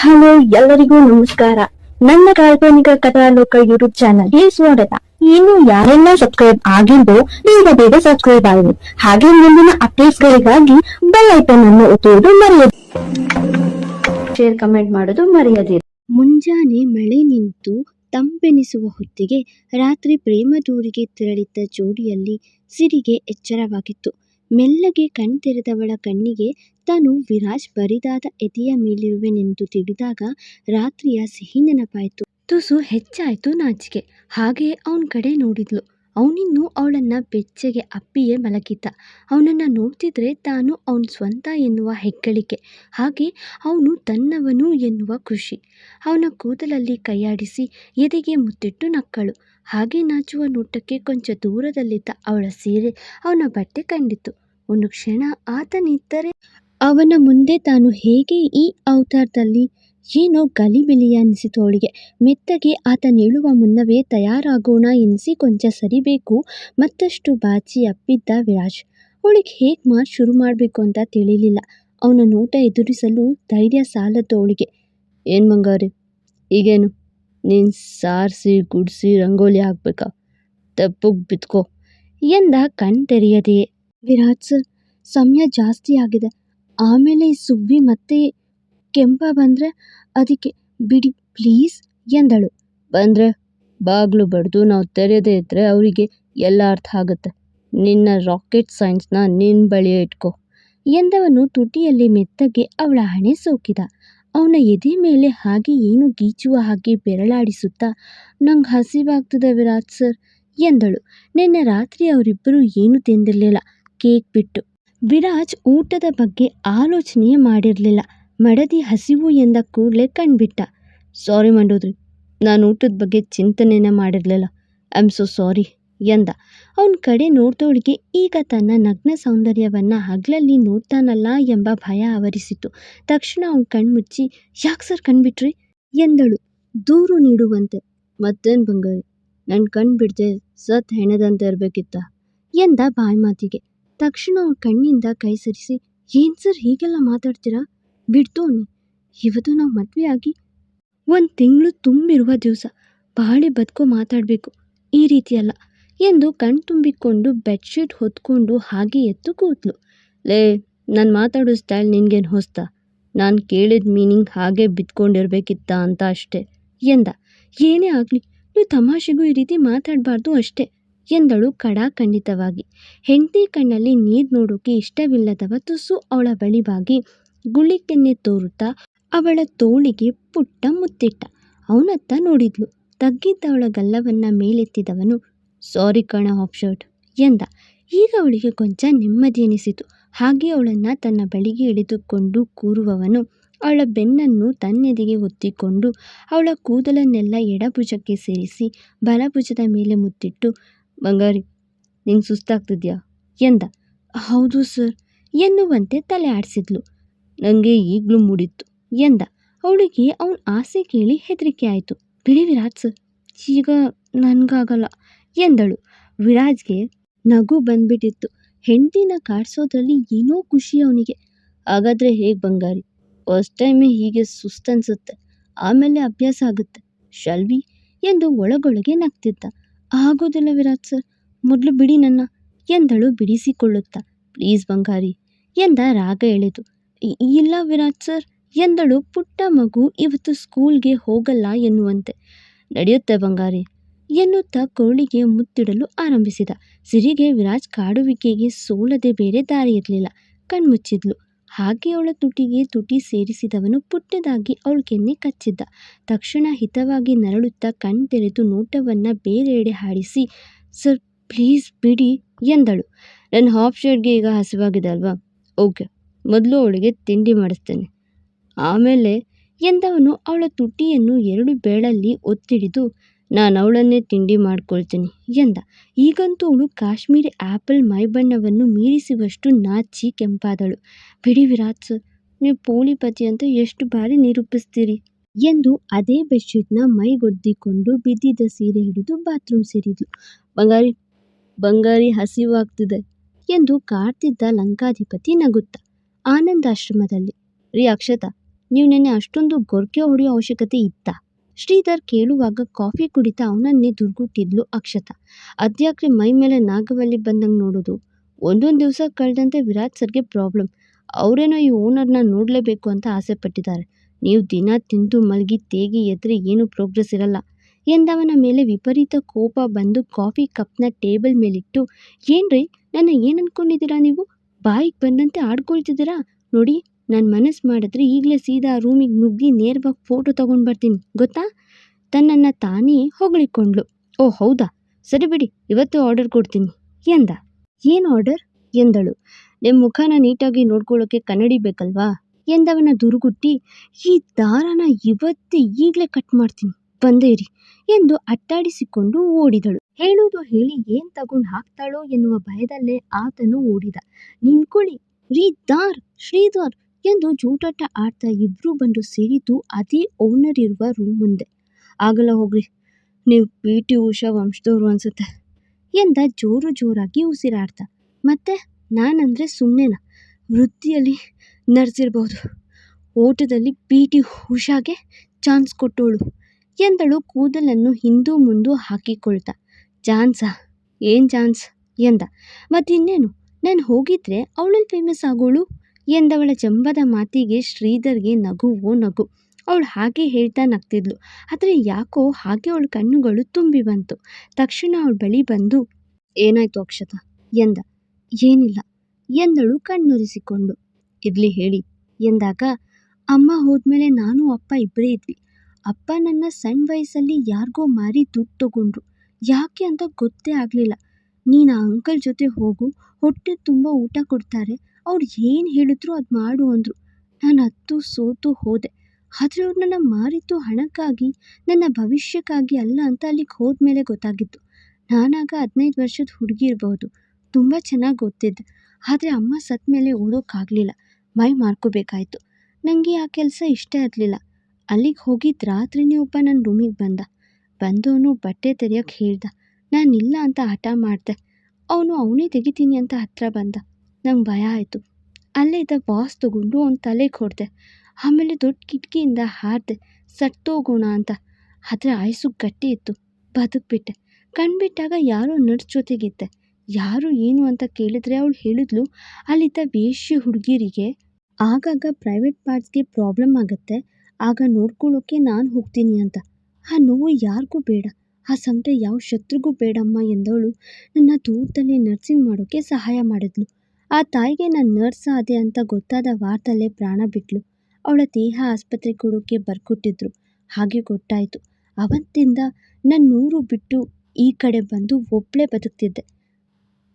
Hello, ಎಲ್ಲರಿಗೂ ನಮಸ್ಕಾರ. ನನ್ನ ಕಾಲ್ಪನಿಕ ಕಥಾಲೋಕ ಯೂಟ್ಯೂಬ್ ಚಾನಲ್ಗೆ ಸ್ವಾಗತ. ಇನ್ನು ಯಾರೆಲ್ಲ ಸಬ್ಸ್ಕ್ರೈಬ್ ಆಗಿದ್ದು ಬೇಗ ಬೇಗ ಸಬ್ಸ್ಕ್ರೈಬ್ ಆಗಿ. ಹಾಗೆ ಮುಂದಿನ ಅಪ್ಡೇಟ್ಸ್ ಗಳಿಗಾಗಿ ಬೆಲ್ ಐಕನ್ ಅನ್ನು ಒತ್ತುವುದು ಮರೆಯದು ಶೇರ್ ಕಮೆಂಟ್ ಮಾಡೋದು ಮರೆಯದಿರಿ. ಮುಂಜಾನೆ ಮಳೆ ನಿಂತು ತಂಪೆನಿಸುವ ಹೊತ್ತಿಗೆ ರಾತ್ರಿ ಪ್ರೇಮ ದೂರಿಗೆ ತೆರಳಿದ್ದ ಜೋಡಿಯಲ್ಲಿ ಸಿರಿಗೆ ಎಚ್ಚರವಾಗಿತ್ತು. ಮೆಲ್ಲಗೆ ಕಣ್ತೆರೆದವಳ ಕಣ್ಣಿಗೆ ತಾನು ವಿರಾಜ್ ಬರಿದಾದ ಎದೆಯ ಮೇಲಿರುವೆನೆಂದು ತಿಳಿದಾಗ ರಾತ್ರಿಯ ಸಿಹಿ ನೆನಪಾಯಿತು. ತುಸು ಹೆಚ್ಚಾಯ್ತು ನಾಚಿಕೆ. ಹಾಗೆ ಅವನ ಕಡೆ ನೋಡಿದ್ಲು. ಅವನಿನ್ನೂ ಅವಳನ್ನ ಬೆಚ್ಚಗೆ ಅಪ್ಪಿಯೇ ಮಲಗಿದ್ದ. ಅವನನ್ನ ನೋಡ್ತಿದ್ರೆ ತಾನು ಅವನ ಸ್ವಂತ ಎನ್ನುವ ಹೆಗ್ಗಳಿಕೆ. ಹಾಗೆ ಅವನು ತನ್ನವನು ಎನ್ನುವ ಖುಷಿ. ಅವನ ಕೂದಲಲ್ಲಿ ಕೈಯಾಡಿಸಿ ಎದೆಗೆ ಮುತ್ತಿಟ್ಟು ನಕ್ಕಳು. ಹಾಗೆ ನಾಚುವ ನೋಟಕ್ಕೆ ಕೊಂಚ ದೂರದಲ್ಲಿದ್ದ ಅವಳ ಸೀರೆ ಅವನ ಬಟ್ಟೆ ಕಂಡಿತು ಒಂದು ಕ್ಷಣ ಆತನಿದ್ದರೆ ಅವನ ಮುಂದೆ ತಾನು ಹೇಗೆ ಈ ಅವತಾರದಲ್ಲಿ ಏನೋ ಗಲಿಬಿಲಿ ಅನಿಸಿತು ಅವಳಿಗೆ. ಮೆತ್ತಗೆ ಆತ ನೀಳುವ ಮುನ್ನವೇ ತಯಾರಾಗೋಣ ಎನಿಸಿ ಕೊಂಚ ಸರಿಬೇಕು, ಮತ್ತಷ್ಟು ಬಾಚಿ ಅಪ್ಪಿದ್ದ ವಿರಾಜ್. ಅವಳಿಗೆ ಹೇಗೆ ಮಾತು ಶುರು ಮಾಡಬೇಕು ಅಂತ ತಿಳಿಲಿಲ್ಲ. ಅವನ ನೋಟ ಎದುರಿಸಲು ಧೈರ್ಯ ಸಾಲದ್ದು ಅವಳಿಗೆ. ಏನು ಮಂಗಾರಿ, ಈಗೇನು? ನೀನು ಸಾರಿಸಿ, ಗುಡಿಸಿ, ರಂಗೋಲಿ ಹಾಕ್ಬೇಕಾ? ತಪ್ಪಗೆ ಬಿತ್ಕೋ. ಎಂದ ಕಣ್ ತೆರೆಯದೆಯೇ ವಿರಾಟ್ ಸರ್ ಸಮಯ ಜಾಸ್ತಿ ಆಗಿದೆ. ಆಮೇಲೆ ಈ ಸುಬ್ಬಿ ಮತ್ತೆ ಕೆಂಪ ಬಂದರೆ ಅದಕ್ಕೆ, ಬಿಡಿ, ಪ್ಲೀಸ್, ಎಂದಳು. ಬಂದರೆ, ಬಾಗಿಲು ಬಡಿದು ನಾವು ತೆರೆಯದೇ ಇದ್ದರೆ ಅವರಿಗೆ ಎಲ್ಲ ಅರ್ಥ ಆಗುತ್ತೆ. ನಿನ್ನ ರಾಕೆಟ್ ಸೈನ್ಸ್ನ ನಿನ್ನ ಬಳಿ ಇಟ್ಕೋ, ಎಂದವನು ತುಟಿಯಲ್ಲಿ ಮೆತ್ತಗೆ ಅವಳ ಹಣೆ ಸೋಕಿದ. ಅವನ ಎದೆ ಮೇಲೆ ಹಾಗೆ ಏನು ಗೀಚುವ ಹಾಗೆ ಬೆರಳಾಡಿಸುತ್ತಾ, ನಂಗೆ ಹಸಿವಾಗ್ತದೆ ವಿರಾಟ್ ಸರ್, ಎಂದಳು. ನಿನ್ನೆ ರಾತ್ರಿ ಅವರಿಬ್ಬರು ಏನು ತಿಂದಿರಲಿಲ್ಲ. ಕೇಕ್ ಬಿಟ್ಟು ವಿರಾಜ್ ಊಟದ ಬಗ್ಗೆ ಆಲೋಚನೆಯೇ ಮಾಡಿರಲಿಲ್ಲ. ಮಡದಿ ಹಸಿವು ಎಂದ ಕೂಡಲೇ ಕಣ್ಬಿಟ್ಟ. ಸಾರಿ ಮಂಡೋದ್ರಿ, ನಾನು ಊಟದ ಬಗ್ಗೆ ಚಿಂತನೆನೇ ಮಾಡಿರಲಿಲ್ಲ. ಐ ಆಮ್ ಸೊ ಸಾರಿ ಎಂದ. ಅವನ ಕಡೆ ನೋಡ್ದೋಳಿಗೆ ಈಗ ತನ್ನ ನಗ್ನ ಸೌಂದರ್ಯವನ್ನು ಹಗಲಲ್ಲಿ ನೋಡ್ತಾನಲ್ಲ ಎಂಬ ಭಯ ಆವರಿಸಿತು ತಕ್ಷಣ ಅವನ ಕಣ್ಮುಚ್ಚಿ ಯಾಕೆ ಸರ್ ಕಣ್ಬಿಟ್ರಿ? ಎಂದಳು. ದೂರು ನೀಡುವಂತೆ. ಮತ್ತೇನು ಬಂಗಾರಿ ನನ್ನ ಕಣ್ ಬಿಡದೆ ಸತ್ ಹೆಣದಂತ ಇರಬೇಕಿತ್ತ, ಎಂದ ಬಾಯಿ ಮಾತಿಗೆ. ತಕ್ಷಣ ಅವನ ಕಣ್ಣಿಂದ ಕೈ ಸರಿಸಿ, ಏನು ಸರ್ ಹೀಗೆಲ್ಲ ಮಾತಾಡ್ತೀರಾ? ಬಿಡ್ತೋನಿ ಇವತ್ತು ನಾವು ಮದುವೆ ಆಗಿ ಒಂದು ತಿಂಗಳು ತುಂಬಿರುವ ದಿವಸ ಬಾಳೆ ಬದುಕೋ ಮಾತಾಡಬೇಕು, ಈ ರೀತಿಯಲ್ಲ ಎಂದು ಕಣ್ ತುಂಬಿಕೊಂಡು ಬೆಡ್ಶೀಟ್ ಹೊತ್ಕೊಂಡು ಹಾಗೆ ಎತ್ತು ಕೂತ್ಲು. ಲೇ, ನಾನು ಮಾತಾಡೋ ಸ್ಟೈಲ್ ನಿನ್ಗೇನು ಹೊಸ್ತ? ನಾನು ಕೇಳಿದ ಮೀನಿಂಗ್ ಹಾಗೆ ಬಿದ್ಕೊಂಡಿರ್ಬೇಕಿತ್ತ ಅಂತ ಅಷ್ಟೇ, ಎಂದ. ಏನೇ ಆಗಲಿ, ನೀವು ತಮಾಷೆಗೂ ಈ ರೀತಿ ಮಾತಾಡಬಾರ್ದು ಅಷ್ಟೇ. ಎಂದಳು ಖಡಾಖಂಡಿತವಾಗಿ. ಹೆಂಡತಿ ಕಣ್ಣಲ್ಲಿ ನೀರು ನೋಡೋಕೆ ಇಷ್ಟವಿಲ್ಲದವ ತುಸು ಅವಳ ಬಳಿ ಬಾಗಿ ಗುಳಿಕೆನ್ನೆ ತೋರುತ್ತಾ ಅವಳ ತೋಳಿಗೆ ಪುಟ್ಟ ಮುತ್ತಿಟ್ಟ. ಅವನತ್ತ ನೋಡಿದ್ಲು. ತಗ್ಗಿದ್ದವಳ ಗಲ್ಲವನ್ನ ಮೇಲೆತ್ತಿದವನು, ಸಾರಿ ಕಣ ಹಾಫ್ ಶರ್ಟ್ ಎಂದ. ಈಗ ಅವಳಿಗೆ ಕೊಂಚ ನೆಮ್ಮದಿ ಎನಿಸಿತು ಹಾಗೆ ಅವಳನ್ನ ತನ್ನ ಬಳಿಗೆ ಎಳೆದುಕೊಂಡು ಕೂರುವವನು ಅವಳ ಬೆನ್ನನ್ನು ತನ್ನೆದೆಗೆ ಒತ್ತಿಕೊಂಡು ಅವಳ ಕೂದಲನ್ನೆಲ್ಲ ಎಡಭುಜಕ್ಕೆ ಸೇರಿಸಿ ಬಲಭುಜದ ಮೇಲೆ ಮುತ್ತಿಟ್ಟು ಬಂಗಾರಿ, ನಿಂಗೆ ಸುಸ್ತಾಗ್ತಿದ್ಯಾ? ಎಂದ. ಹೌದು ಸರ್, ಎನ್ನುವಂತೆ ತಲೆ ಆಡಿಸಿದ್ಲು. ನನಗೆ ಈಗಲೂ ಮೂಡಿತ್ತು, ಎಂದ. ಅವಳಿಗೆ ಅವನ ಆಸೆ ಕೇಳಿ ಹೆದರಿಕೆ ಆಯಿತು. ಬಿಡಿ ವಿರಾಜ್ ಸರ್, ಈಗ ನನಗಾಗಲ್ಲ, ಎಂದಳು. ವಿರಾಜ್ಗೆ ನಗು ಬಂದ್ಬಿಟ್ಟಿತ್ತು. ಹೆಂಡತಿನ ಕಾಡಿಸೋದ್ರಲ್ಲಿ ಏನೋ ಖುಷಿ ಅವನಿಗೆ. ಹಾಗಾದರೆ ಹೇಗೆ ಬಂಗಾರಿ? ಫಸ್ಟ್ ಟೈಮೇ ಹೀಗೆ ಸುಸ್ತನ್ಸುತ್ತೆ ಆಮೇಲೆ ಅಭ್ಯಾಸ ಆಗುತ್ತೆ. ಶಲ್ವಿ ಎಂದು ಒಳಗೊಳಗೆ ನಗ್ತಿದ್ದ. ಆಗೋದಿಲ್ಲ ವಿರಾಟ್ ಸರ್. ಮೊದಲು ಬಿಡಿ ನನ್ನ. ಎಂದಳು ಬಿಡಿಸಿಕೊಳ್ಳುತ್ತಾ. ಪ್ಲೀಸ್ ಬಂಗಾರಿ. ಎಂದ ರಾಗ ಎಳೆದು. ಇಲ್ಲ ವಿರಾಟ್ ಸರ್, ಎಂದಳು ಪುಟ್ಟ ಮಗು ಇವತ್ತು ಸ್ಕೂಲ್ಗೆ ಹೋಗಲ್ಲ ಎನ್ನುವಂತೆ. ನಡೆಯುತ್ತೆ ಬಂಗಾರಿ, ಎನ್ನುತ್ತಾ ಕೋಳಿಗೆ ಮುತ್ತಿಡಲು ಆರಂಭಿಸಿದ. ಸಿರಿಗೆ ವಿರಾಜ್ ಕಾಡುವಿಕೆಗೆ ಸೋಲದೆ ಬೇರೆ ದಾರಿ ಇರಲಿಲ್ಲ ಕಣ್ಮುಚ್ಚಿದ್ಲು. ಹಾಗೆ ಅವಳ ತುಟಿಗೆ ತುಟಿ ಸೇರಿಸಿದವನು ಪುಟ್ಟದಾಗಿ ಅವಳ ಕೆನ್ನೆ ಕಚ್ಚಿದ್ದ. ತಕ್ಷಣ ಹಿತವಾಗಿ ನರಳುತ್ತಾ ಕಣ್ ತೆರೆದು ನೋಟವನ್ನ ಬೇರೆಡೆ ಹಾಡಿಸಿ ಸರ್, ಪ್ಲೀಸ್ ಬಿಡಿ ಎಂದಳು. ನನ್ನ ಹಾಫ್ ಶರ್ಟ್ಗೆ ಈಗ ಹಸಿವಾಗಿದೆ ಅಲ್ವಾ? ಓಕೆ, ಮೊದಲು ಅವಳಿಗೆ ತಿಂಡಿ ಮಾಡಿಸ್ತೇನೆ. ಆಮೇಲೆ? ಎಂದವನು ಅವಳ ತುಟಿಯನ್ನು ಎರಡು ಬೇಳಲ್ಲಿ ಒತ್ತಿಡಿದು ನಾನು ಅವಳನ್ನೇ ತಿಂಡಿ ಮಾಡ್ಕೊಳ್ತೀನಿ, ಎಂದ. ಈಗಂತೂ ಅವಳು ಕಾಶ್ಮೀರಿ ಆ್ಯಪಲ್ ಮೈಬಣ್ಣವನ್ನು ಮೀರಿಸುವಷ್ಟು ನಾಚಿ ಕೆಂಪಾದಳು. ಬಿಡಿ ವಿರಾಜ್ ಸರ್, ನೀವು ಪೋಲಿಪತಿ ಅಂತ ಎಷ್ಟು ಬಾರಿ ನಿರೂಪಿಸ್ತೀರಿ? ಎಂದು ಅದೇ ಬೆಡ್ಶೀಟ್ನ ಮೈಗೊದ್ದಿಕೊಂಡು ಬಿದ್ದಿದ್ದ ಸೀರೆ ಹಿಡಿದು ಬಾತ್ರೂಮ್ ಸೇರಿದ್ಲು. ಬಂಗಾರಿ ಬಂಗಾರಿ ಹಸಿವಾಗ್ತಿದೆ ಎಂದು ಕಾಡ್ತಿದ್ದ ಲಂಕಾಧಿಪತಿ ನಗುತ್ತ, ಆನಂದಾಶ್ರಮದಲ್ಲಿ. ರೀ ಅಕ್ಷತಾ, ನೀವು ನೆನ್ನೆ ಅಷ್ಟೊಂದು ಗೊರಕೆ ಹೊಡೆಯೋ ಅವಶ್ಯಕತೆ ಇತ್ತಾ? ಶ್ರೀಧರ್ ಕೇಳುವಾಗ ಕಾಫಿ ಕುಡಿತಾ ಅವನನ್ನೇ ದುರ್ಗುಟ್ಟಿದ್ಲು ಅಕ್ಷತಾ. ಅದ್ಯಾಕ್ರೆ ಮೈ ಮೇಲೆ ನಾಗವಲ್ಲಿ ಬಂದಂಗೆ ನೋಡೋದು? ಒಂದೊಂದು ದಿವಸ ಕಳೆದಂತೆ ವಿರಾಟ್ ಸರ್ಗೆ ಪ್ರಾಬ್ಲಮ್ ಅವರೇನೋ ಈ ಓನರ್ನ ನೋಡಲೇಬೇಕು ಅಂತ ಆಸೆ ಪಟ್ಟಿದ್ದಾರೆ. ನೀವು ದಿನ ತಿಂದು ಮಲಗಿ ತೇಗಿ ಎದ್ರೆ ಏನೂ ಪ್ರೋಗ್ರೆಸ್ ಇರಲ್ಲ. ಎಂದವನ ಮೇಲೆ ವಿಪರೀತ ಕೋಪ ಬಂದು ಕಾಫಿ ಕಪ್ನ ಟೇಬಲ್ ಮೇಲಿಟ್ಟು, ಏನ್ರಿ? ನನ್ನ ಏನು ನೀವು? ಬಾಯಿಗೆ ಬಂದಂತೆ ಆಡ್ಕೊಳ್ತಿದ್ದೀರಾ? ನೋಡಿ ನಾನು ಮನಸ್ಸು ಮಾಡಿದ್ರೆ ಈಗಲೇ ಸೀದಾ ರೂಮಿಗೆ ನುಗ್ಗಿ ನೇರವಾಗಿ ಫೋಟೋ ತಗೊಂಡು ಬರ್ತೀನಿ, ಗೊತ್ತಾ? ತನ್ನನ್ನು ತಾನೇ ಹೊಗಳಿಕೊಂಡ್ಳು. ಓ, ಹೌದಾ? ಸರಿ ಬಿಡಿ, ಇವತ್ತು ಆರ್ಡರ್ ಕೊಡ್ತೀನಿ, ಎಂದ? ಏನು ಆರ್ಡರ್ ಎಂದಳು. ನಿಮ್ಮ ಮುಖನ ನೀಟಾಗಿ ನೋಡ್ಕೊಳ್ಳೋಕ್ಕೆ ಕನ್ನಡಿ ಬೇಕಲ್ವಾ? ಎಂದವನ ದುರುಗುಟ್ಟಿ, ಈ ದಾರನ ಇವತ್ತೇ ಈಗಲೇ ಕಟ್ ಮಾಡ್ತೀನಿ, ಬಂದೇ ಇರಿ, ಎಂದು ಅಟ್ಟಾಡಿಸಿಕೊಂಡು ಓಡಿದಳು. ಹೇಳುವುದು ಹೇಳಿ ಏನ್ ತಗೊಂಡು ಹಾಕ್ತಾಳೋ ಎನ್ನುವ ಭಯದಲ್ಲೇ ಆತನು ಓಡಿದ. ನಿಂತ್ಕೊಳ್ಳಿ, ರೀ ದಾರ್, ಶ್ರೀಧರ್ ಎಂದು ಜೂಟಾಟ ಆಡ್ತಾ ಇಬ್ರು ಬಂದು ಸೇರಿದ್ದು ಅದೇ ಓನರ್ ಇರುವ ರೂಮ್ ಮುಂದೆ. ಆಗಲ್ಲ ಹೋಗ್ರಿ, ನೀವು ಪಿ ಟಿ ಉಷಾ ವಂಶದವ್ರು ಅನ್ಸುತ್ತೆ ಎಂದ ಜೋರು ಜೋರಾಗಿ ಉಸಿರಾಡ್ತಾ. ಮತ್ತೆ ನಾನಂದ್ರೆ ಸುಮ್ಮನೆನ ವೃತ್ತಿಯಲ್ಲಿ ನರ್ಸಿರ್ಬಹುದು. ಓಟದಲ್ಲಿ ಪಿ ಟಿ ಉಷಾಗೆ ಚಾನ್ಸ್ ಕೊಟ್ಟೋಳು ಎಂದಳು ಕೂದಲನ್ನು ಹಿಂದೂ ಮುಂದೂ ಹಾಕಿಕೊಳ್ತಾ. ಚಾನ್ಸಾ ಏನು ಚಾನ್ಸ್ ಎಂದ. ಮತ್ತಿನ್ನೇನು? ನಾನು ಹೋಗಿದ್ರೆ ಅವಳಲ್ಲಿ ಫೇಮಸ್ ಆಗೋಳು? ಎಂದವಳ ಜಂಬದ ಮಾತಿಗೆ ಶ್ರೀಧರ್ಗೆ ನಗುವೋ ನಗು. ಅವಳು ಹಾಗೆ ಹೇಳ್ತಾ ನಗ್ತಿದ್ಲು. ಆದರೆ ಯಾಕೋ ಹಾಗೆ ಅವಳ ಕಣ್ಣುಗಳು ತುಂಬಿ ಬಂತು. ತಕ್ಷಣ ಅವಳ ಬಳಿ ಬಂದು, ಏನಾಯ್ತು ಅಕ್ಷತಾ? ಎಂದ. ಏನಿಲ್ಲ. ಎಂದಳು ಕಣ್ಣುರಿಸಿಕೊಂಡು. ಇರಲಿ ಹೇಳಿ. ಎಂದಾಗ, ಅಮ್ಮ ಹೋದ್ಮೇಲೆ ನಾನು ಅಪ್ಪ ಇಬ್ಬರೇ ಇದ್ವಿ. ಅಪ್ಪ ನನ್ನ ಸಣ್ಣ ವಯಸ್ಸಲ್ಲಿ ಯಾರಿಗೋ ಮಾರಿ ದುಡ್ಡು ತಗೊಂಡ್ರು. ಯಾಕೆ ಅಂತ ಗೊತ್ತೇ ಆಗಲಿಲ್ಲ. ನೀನು ಆ ಅಂಕಲ್ ಜೊತೆ ಹೋಗು. ಹೊಟ್ಟೆ ತುಂಬ ಊಟ ಕೊಡ್ತಾರೆ. ಅವ್ರು ಏನು ಹೇಳಿದ್ರು ಅದು ಮಾಡು ಅಂದರು. ನಾನು ಹತ್ತು ಸೋತು ಹೋದೆ. ಆದರೆ ಅವ್ರು ನನ್ನ ಮಾರಿದ್ದು ಹಣಕ್ಕಾಗಿ, ನನ್ನ ಭವಿಷ್ಯಕ್ಕಾಗಿ ಅಲ್ಲ ಅಂತ ಅಲ್ಲಿಗೆ ಹೋದ್ಮೇಲೆ ಗೊತ್ತಾಗಿತ್ತು. ನಾನಾಗ ಹದಿನೈದು ವರ್ಷದ ಹುಡುಗಿ ಇರಬಹುದು ತುಂಬ ಚೆನ್ನಾಗಿ ಗೊತ್ತಿದ್ದೆ ಆದರೆ ಅಮ್ಮ ಸತ್ತ ಮೇಲೆ ಓದೋಕ್ಕಾಗಲಿಲ್ಲ ಮೈ ಮಾರ್ಕೋಬೇಕಾಯ್ತು ನನಗೆ ಆ ಕೆಲಸ ಇಷ್ಟ ಇರಲಿಲ್ಲ. ಅಲ್ಲಿಗೆ ಹೋಗಿದ್ದ ರಾತ್ರಿನೇ ಒಬ್ಬ ನನ್ನ ರೂಮಿಗೆ ಬಂದ. ಬಂದವನು ಬಟ್ಟೆ ತೆರೆಯೋಕ್ಕೆ ಹೇಳ್ದ. ನಾನಿಲ್ಲ ಅಂತ ಹಠ ಮಾಡಿದೆ. ಅವನು ಅವನೇ ತೆಗಿತೀನಿ ಅಂತ ಹತ್ರ ಬಂದ. ನಂಗೆ ಭಯ ಆಯಿತು. ಅಲ್ಲೇ ಇದ್ದ ಬಾಸ್ ತಗೊಂಡು ಅವ್ನ ತಲೆಗೆ ಹೊಡೆದೆ ಆಮೇಲೆ ದೊಡ್ಡ ಕಿಟಕಿಯಿಂದ ಹಾರಿದೆ ಸತ್ತೋಗೋಣ ಅಂತ. ಆದರೆ ಆಯಸ್ಸು ಗಟ್ಟಿ ಇತ್ತು. ಬದುಕ್ಬಿಟ್ಟೆ. ಕಣ್ಬಿಟ್ಟಾಗ ಯಾರೋ ನರ್ಸ್ ಜೊತೆಗಿದ್ದೆ. ಯಾರು ಏನು ಅಂತ ಕೇಳಿದ್ರೆ ಅವಳು ಹೇಳಿದ್ಲು. ಅಲ್ಲಿದ್ದ ವೇಶ್ಯ ಹುಡುಗಿರಿಗೆ ಆಗಾಗ ಪ್ರೈವೇಟ್ ಪಾರ್ಟ್ಸ್ಗೆ ಪ್ರಾಬ್ಲಮ್ ಆಗುತ್ತೆ. ಆಗ ನೋಡ್ಕೊಳ್ಳೋಕೆ ನಾನು ಹೋಗ್ತೀನಿ ಅಂತ. ಆ ನೋವು ಯಾರಿಗೂ ಬೇಡ. ಆ ಸಂಕಟ ಯಾವ ಶತ್ರುಗೂ ಬೇಡಮ್ಮ ಎಂದವಳು ನನ್ನ ದೂರದಲ್ಲಿ ನರ್ಸಿಂಗ್ ಮಾಡೋಕ್ಕೆ ಸಹಾಯ ಮಾಡಿದ್ಲು. ಆ ತಾಯಿಗೆ ನಾನು ನರ್ಸ್ ಆದೆ ಅಂತ ಗೊತ್ತಾದ ವಾರದಲ್ಲೇ ಪ್ರಾಣ ಬಿಟ್ಲು. ಅವಳ ದೇಹ ಆಸ್ಪತ್ರೆ ಕೊಡೋಕ್ಕೆ ಬರ್ಕೊಟ್ಟಿದ್ರು. ಹಾಗೆ ಗೊತ್ತಾಯಿತು. ಅವತ್ತಿಂದ ನನ್ನ ನೂರು ಬಿಟ್ಟು ಈ ಕಡೆ ಬಂದು ಒಬ್ಬಳೇ ಬದುಕ್ತಿದ್ದೆ.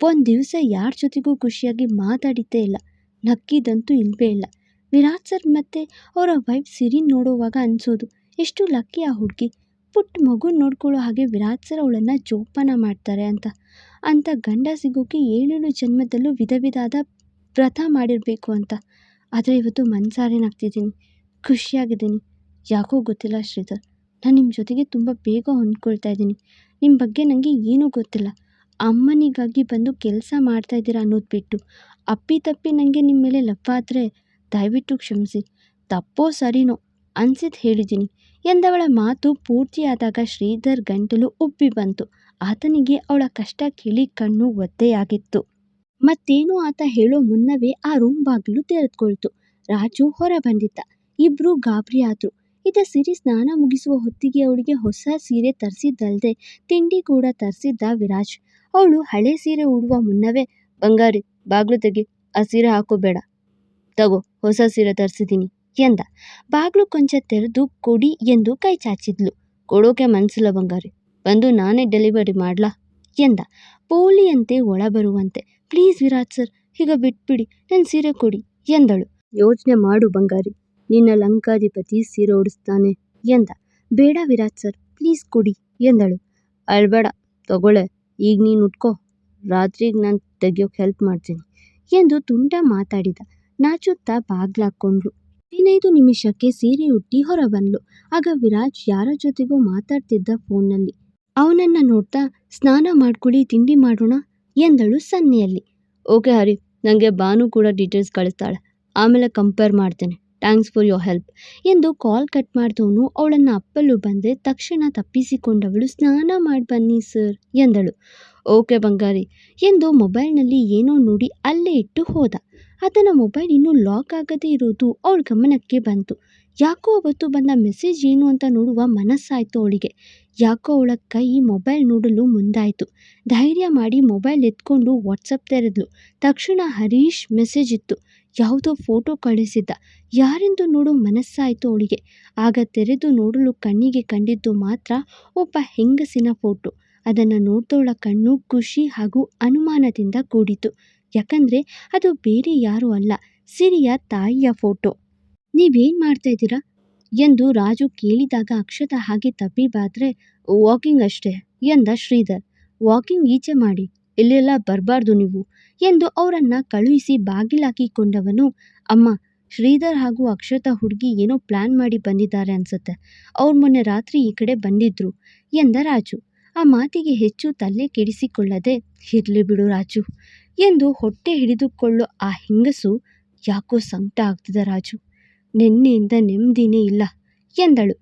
ಒಂದು ದಿವಸ ಯಾರ ಜೊತೆಗೂ ಖುಷಿಯಾಗಿ ಮಾತಾಡಿದ್ದೇ ಇಲ್ಲ. ನಕ್ಕಿದಂತೂ ಇಲ್ಲವೇ ಇಲ್ಲ. ವಿರಾಟ್ ಸರ್ ಮತ್ತು ಅವರ ವೈಫ್ ಸಿರಿನ್ ನೋಡುವಾಗ ಅನಿಸೋದು, ಎಷ್ಟು ಲಕ್ಕಿ ಆ ಹುಡುಗಿ. ಪುಟ್ಟ ಮಗು ನೋಡ್ಕೊಳ್ಳೋ ಹಾಗೆ ವಿರಾಟ್ ಸರ್ ಅವಳನ್ನು ಜೋಪಾನ ಮಾಡ್ತಾರೆ ಅಂತ. ಅಂತ ಗಂಡ ಸಿಗೋಕ್ಕೆ ಏಳೇಳು ಜನ್ಮದಲ್ಲೂ ವಿಧ ವಿಧವಾದ ವ್ರತ ಮಾಡಿರಬೇಕು ಅಂತ. ಆದರೆ ಇವತ್ತು ಮನಸಾರೆ ನಗ್ತಿದ್ದೀನಿ ಖುಷಿಯಾಗಿದ್ದೀನಿ. ಯಾಕೋ ಗೊತ್ತಿಲ್ಲ ಶ್ರೀಧರ್, ನಾನು ನಿಮ್ಮ ಜೊತೆಗೆ ತುಂಬ ಬೇಗ ಹೊಂದ್ಕೊಳ್ತಾ ಇದ್ದೀನಿ. ನಿಮ್ಮ ಬಗ್ಗೆ ನನಗೆ ಏನೂ ಗೊತ್ತಿಲ್ಲ. ಅಮ್ಮನಿಗಾಗಿ ಬಂದು ಕೆಲಸ ಮಾಡ್ತಾ ಇದ್ದೀರಾ ಅನ್ನೋದು ಬಿಟ್ಟು, ಅಪ್ಪಿ ತಪ್ಪಿ ನನಗೆ ನಿಮ್ಮ ಮೇಲೆ ಲವ್ ಆದರೆ ದಯವಿಟ್ಟು ಕ್ಷಮಿಸಿ. ತಪ್ಪೋ ಸರಿನೋ ಅನ್ಸಿದ್ದು ಹೇಳಿದ್ದೀನಿ. ಎಂದವಳ ಮಾತು ಪೂರ್ತಿಯಾದಾಗ ಶ್ರೀಧರ್ ಗಂಟಲು ಉಬ್ಬಿ ಬಂತು. ಆತನಿಗೆ ಅವಳ ಕಷ್ಟ ಕೇಳಿ ಕಣ್ಣು ಒದ್ದೆಯಾಗಿತ್ತು. ಮತ್ತೇನು ಆತ ಹೇಳೋ ಮುನ್ನವೇ ಆ ರೂಮ್ ಬಾಗಿಲು ತೆರೆದುಕೊಳ್ತು. ರಾಜು ಹೊರ ಬಂದಿದ್ದ ಇಬ್ರು ಗಾಬರಿ ಆದ್ರು ಇದ ಸಿರಿ ಸ್ನಾನ ಮುಗಿಸುವ ಹೊತ್ತಿಗೆ ಅವಳಿಗೆ ಹೊಸ ಸೀರೆ ತರಿಸಿದ್ದಲ್ದೆ ತಿಂಡಿ ಕೂಡ ತರಿಸಿದ್ದ ವಿರಾಜ್. ಅವಳು ಹಳೆ ಸೀರೆ ಉಡುವ ಮುನ್ನವೇ, ಬಂಗಾರಿ, ಬಾಗ್ಲು ತೆಗಿ, ಆ ಸೀರೆ ಹಾಕೋಬೇಡ. ತಗೋ, ಹೊಸ ಸೀರೆ ತರಿಸಿದ್ದೀನಿ ಎಂದ. ಬಾಗ್ಲು ಕೊಂಚ ತೆರೆದು ಕೊಡಿ ಎಂದು ಕೈ ಚಾಚಿದ್ಲು. ಕೊಡೋಕೆ ಮನ್ಸಿಲ್ಲ ಬಂಗಾರಿ. ಬಂದು ನಾನೇ ಡೆಲಿವರಿ ಮಾಡಲಾ? ಎಂದ. ಪೋಲಿಯಂತೆ ಒಳ ಬರುವಂತೆ ಪ್ಲೀಸ್ ವಿರಾಜ್ ಸರ್ ಈಗ ಬಿಟ್ಬಿಡಿ ನನ್ನ ಸೀರೆ ಕೊಡಿ ಎಂದಳು. ಯೋಚನೆ ಮಾಡು ಬಂಗಾರಿ, ನಿನ್ನ ಲಂಕಾಧಿಪತಿ ಸೀರೆ ಉಡಿಸ್ತಾನೆ ಎಂದ. ಬೇಡ ವಿರಾಜ್ ಸರ್ ಪ್ಲೀಸ್ ಕೊಡಿ ಎಂದಳು. ಅಳ್ಬೇಡ, ತಗೊಳ್ಳೆ, ಈಗ ನೀನು ಉಟ್ಕೋ, ರಾತ್ರಿಗೆ ನಾನು ತೆಗಿಯೋಕೆ ಹೆಲ್ಪ್ ಮಾಡ್ತೀನಿ ಎಂದು ತುಂಟ ಮಾತಾಡಿದ. ನಾಚುತ್ತಾ ಬಾಗ್ಲಾಕೊಂಡ್ಲು ಹದಿನೈದು ನಿಮಿಷಕ್ಕೆ ಸೀರೆ ಉಟ್ಟಿ ಹೊರಬಂದ್ಲು. ಆಗ ವಿರಾಜ್ ಯಾರ ಜೊತೆಗೂ ಮಾತಾಡ್ತಿದ್ದ ಫೋನ್ನಲ್ಲಿ ಅವನನ್ನ ನೋಡ್ತಾ ಸ್ನಾನ ಮಾಡ್ಕೊಳ್ಳಿ ತಿಂಡಿ ಮಾಡೋಣ ಎಂದಳು ಸನ್ನೆಯಲ್ಲಿ. ಓಕೆ ಹರಿ ನನಗೆ ಬಾನು ಕೂಡ ಡೀಟೇಲ್ಸ್ ಕಳಿಸ್ತಾಳೆ. ಆಮೇಲೆ ಕಂಪೇರ್ ಮಾಡ್ತೇನೆ. ಥ್ಯಾಂಕ್ಸ್ ಫಾರ್ ಯೋರ್ ಹೆಲ್ಪ್ ಎಂದು ಕಾಲ್ ಕಟ್ ಮಾಡಿದವನು ಅವಳನ್ನು ಅಪ್ಪಲು ಬಂದೆ ತಕ್ಷಣ ತಪ್ಪಿಸಿಕೊಂಡವಳು, ಸ್ನಾನ ಮಾಡಿ ಬನ್ನಿ ಸರ್ ಎಂದಳು. ಓಕೆ ಬಂಗಾರಿ ಎಂದು ಮೊಬೈಲ್ನಲ್ಲಿ ಏನೋ ನೋಡಿ ಅಲ್ಲೇ ಇಟ್ಟು ಹೋದ. ಆತನ ಮೊಬೈಲ್ ಇನ್ನೂ ಲಾಕ್ ಆಗದೇ ಇರೋದು ಅವಳ ಗಮನಕ್ಕೆ ಬಂತು. ಯಾಕೋ ಅವತ್ತು ಬಂದ ಮೆಸೇಜ್ ಏನು ಅಂತ ನೋಡುವ ಮನಸ್ಸಾಯಿತು ಅವಳಿಗೆ. ಯಾಕೋ ಅವಳ ಕೈ ಮೊಬೈಲ್ ನೋಡಲು ಮುಂದಾಯಿತು. ಧೈರ್ಯ ಮಾಡಿ ಮೊಬೈಲ್ ಎತ್ಕೊಂಡು ವಾಟ್ಸಪ್ ತೆರೆದ್ಲು. ತಕ್ಷಣ ಹರೀಶ್ ಮೆಸೇಜ್ ಇತ್ತು. ಯಾವುದೋ ಫೋಟೋ ಕಳಿಸಿದ್ದ. ಯಾರೆಂದು ನೋಡು ಮನಸ್ಸಾಯಿತು ಅವಳಿಗೆ. ಆಗ ತೆರೆದು ನೋಡಲು ಕಣ್ಣಿಗೆ ಕಂಡಿದ್ದು ಮಾತ್ರ ಒಬ್ಬ ಹೆಂಗಸಿನ ಫೋಟೋ. ಅದನ್ನು ನೋಡ್ದವಳ ಕಣ್ಣು ಖುಷಿ ಹಾಗೂ ಅನುಮಾನದಿಂದ ಕೂಡಿತು ಯಾಕಂದರೆ ಅದು ಬೇರೆ ಯಾರೂ ಅಲ್ಲ, ಸಿರಿಯ ತಾಯಿಯ ಫೋಟೋ. ನೀವೇನು ಮಾಡ್ತಾ ಇದ್ದೀರಾ? ಎಂದು ರಾಜು ಕೇಳಿದಾಗ ಅಕ್ಷತ ಹಾಗೆ ತಬ್ಬಿಬಾದ್ರೆ ವಾಕಿಂಗ್ ಅಷ್ಟೇ ಎಂದ ಶ್ರೀಧರ್. ವಾಕಿಂಗ್ ಈಚೆ ಮಾಡಿ, ಇಲ್ಲೆಲ್ಲ ಬರಬಾರ್ದು ನೀವು ಎಂದು ಅವರನ್ನು ಕಳುಹಿಸಿ ಬಾಗಿಲಾಕಿಕೊಂಡವನು ಅಮ್ಮ, ಶ್ರೀಧರ್ ಹಾಗೂ ಅಕ್ಷತ ಹುಡುಗಿ ಏನೋ ಪ್ಲ್ಯಾನ್ ಮಾಡಿ ಬಂದಿದ್ದಾರೆ ಅನ್ಸುತ್ತೆ. ಅವ್ರು ಮೊನ್ನೆ ರಾತ್ರಿ ಈ ಕಡೆ ಬಂದಿದ್ರು ಎಂದ ರಾಜು. ಆ ಮಾತಿಗೆ ಹೆಚ್ಚು ತಲೆ ಕೆಡಿಸಿಕೊಳ್ಳದೆ, ಇರಲಿ ಬಿಡು ರಾಜು ಎಂದು ಹೊಟ್ಟೆ ಹಿಡಿದುಕೊಳ್ಳೋ ಆ ಹೆಂಗಸು ಯಾಕೋ ಸಂಕಟ ಆಗ್ತಿದೆ ರಾಜು. ನಿನ್ನೆಯಿಂದ ನೆಮ್ಮದಿನೇ ಇಲ್ಲ ಎಂದಳು.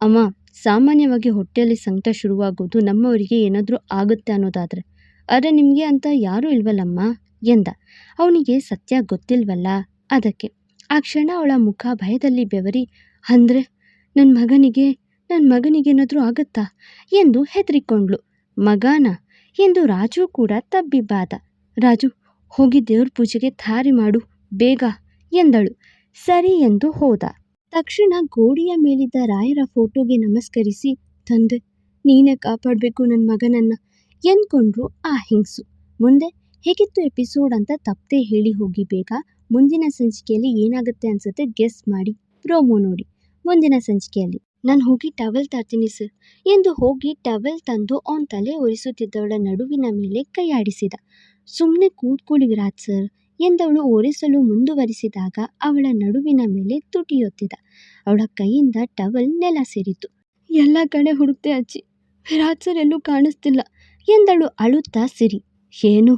ಅಮ್ಮ, ಸಾಮಾನ್ಯವಾಗಿ ಹೊಟ್ಟೆಯಲ್ಲಿ ಸಂಕಟ ಶುರುವಾಗೋದು ನಮ್ಮವರಿಗೆ ಏನಾದರೂ ಆಗುತ್ತೆ ಅನ್ನೋದಾದರೆ ಆದರೆ ನಿಮಗೆ ಅಂತ ಯಾರೂ ಇಲ್ವಲ್ಲಮ್ಮ ಎಂದ. ಅವನಿಗೆ ಸತ್ಯ ಗೊತ್ತಿಲ್ವಲ್ಲ ಅದಕ್ಕೆ. ಆ ಕ್ಷಣ ಅವಳ ಮುಖ ಭಯದಲ್ಲಿ ಬೆವರಿ, ಅಂದರೆ ನನ್ನ ಮಗನಿಗೆ ನನ್ನ ಮಗನಿಗೇನಾದರೂ ಆಗುತ್ತಾ ಎಂದು ಹೆದರಿಕೊಂಡ್ಳು. ಮಗಾನ ಎಂದು ರಾಜು ಕೂಡ ತಬ್ಬಿಬ್ಬಾದ ರಾಜು, ಹೋಗಿ ದೇವ್ರ ಪೂಜೆಗೆ ಥಾರಿ ಮಾಡು, ಬೇಗ ಎಂದಳು. ಸರಿ ಎಂದು ಹೋದ. ತಕ್ಷಣ ಗೋಡೆಯ ಮೇಲಿದ್ದ ರಾಯರ ಫೋಟೋಗೆ ನಮಸ್ಕರಿಸಿ, ತಂದೆ, ನೀನೇ ಕಾಪಾಡಬೇಕು ನನ್ನ ಮಗನನ್ನ ಎಂದ್ಕೊಂಡ್ರು ಆ ಹಿಂಸು ಮುಂದೆ ಹೇಗಿತ್ತು ಎಪಿಸೋಡ್ ಅಂತ ತಪ್ಪದೆ ಹೇಳಿ ಹೋಗಿ ಬೇಗ. ಮುಂದಿನ ಸಂಚಿಕೆಯಲ್ಲಿ ಏನಾಗುತ್ತೆ ಅನ್ಸುತ್ತೆ ಗೆಸ್ ಮಾಡಿ ಪ್ರೋಮೋ ನೋಡಿ. ಮುಂದಿನ ಸಂಚಿಕೆಯಲ್ಲಿ. ನಾನು ಹೋಗಿ ಟವೆಲ್ ತರ್ತೀನಿ ಸರ್ ಎಂದು ಹೋಗಿ ಟವೆಲ್ ತಂದು ಅವನ ತಲೆ ಒರೆಸುತ್ತಿದ್ದವಳ ನಡುವಿನ ಮೇಲೆ ಕೈಯಾಡಿಸಿದ. ಸುಮ್ಮನೆ ಕೂತ್ಕೊಳ್ಳಿ ವಿರಾಟ್ ಸರ್ ಎಂದವಳು ಒರೆಸಲು ಮುಂದುವರಿಸಿದಾಗ ಅವಳ ನಡುವಿನ ಮೇಲೆ ತುಟಿಯೊತ್ತಿದ. ಅವಳ ಕೈಯಿಂದ ಟವಲ್ ನೆಲ ಸೇರಿತು. ಎಲ್ಲ ಕಡೆ ಹುಡುಕ್ತೆ ಅಜ್ಜಿ ಎಲ್ಲೂ ಕಾಣಿಸ್ತಿಲ್ಲ ಎಂದಳು ಅಳುತ್ತಾ ಸಿರಿ. ಏನು,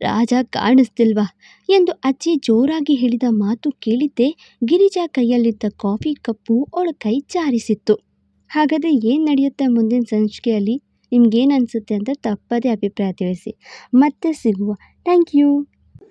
ರಾಜ ಕಾಣಿಸ್ತಿಲ್ವಾ ಎಂದು ಅಜ್ಜಿ ಜೋರಾಗಿ ಹೇಳಿದ ಮಾತು ಕೇಳಿದ್ದೆ ಗಿರಿಜಾ ಕೈಯಲ್ಲಿದ್ದ ಕಾಫಿ ಕಪ್ಪು ಅವಳ ಕೈ ಚಾರಿಸಿತ್ತು. ಹಾಗಾದರೆ ಏನು ನಡೆಯುತ್ತೆ ಮುಂದಿನ ಸಂಚಿಕೆಯಲ್ಲಿ? ನಿಮ್ಗೇನು ಅನಿಸುತ್ತೆ ಅಂತ ತಪ್ಪದೇ ಅಭಿಪ್ರಾಯ ತಿಳಿಸಿ. ಮತ್ತೆ ಸಿಗುವ. Thank you.